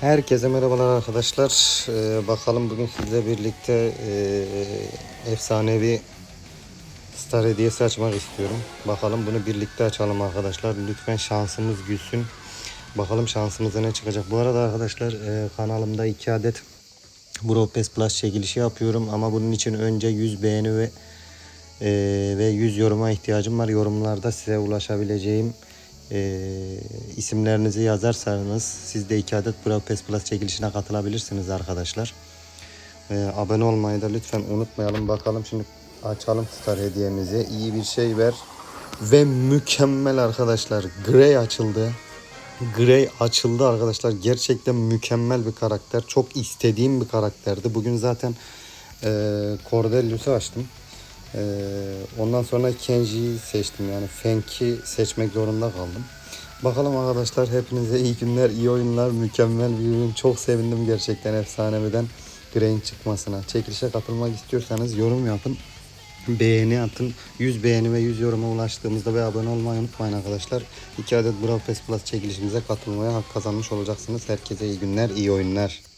Herkese merhabalar arkadaşlar. Ee, bakalım bugün sizle birlikte e, efsanevi star hediyesi açmak istiyorum. Bakalım bunu birlikte açalım arkadaşlar. Lütfen şansımız gülsün. Bakalım şansımıza ne çıkacak. Bu arada arkadaşlar e, kanalımda 2 adet Bropes Plus çekilişi yapıyorum. Ama bunun için önce 100 beğeni ve e, ve 100 yoruma ihtiyacım var. Yorumlarda size ulaşabileceğim e, isimlerinizi yazarsanız siz de 2 adet Bropes Plus çekilişine katılabilirsiniz arkadaşlar. E, abone olmayı da lütfen unutmayalım. Bakalım şimdi açalım star hediyemizi. İyi bir şey ver. Ve mükemmel arkadaşlar. Grey açıldı. Grey açıldı arkadaşlar. Gerçekten mükemmel bir karakter. Çok istediğim bir karakterdi. Bugün zaten e, Cordelius'u açtım. E, ondan sonra Kenji'yi seçtim. Yani Fenk'i seçmek zorunda kaldım. Bakalım arkadaşlar hepinize iyi günler, iyi oyunlar, mükemmel bir ürün. Çok sevindim gerçekten efsanemeden Grey'in çıkmasına. Çekilişe katılmak istiyorsanız yorum yapın. Beğeni atın. 100 beğeni ve 100 yoruma ulaştığımızda ve abone olmayı unutmayın arkadaşlar. 2 adet Brawl Pass Plus çekilişimize katılmaya hak kazanmış olacaksınız. Herkese iyi günler, iyi oyunlar.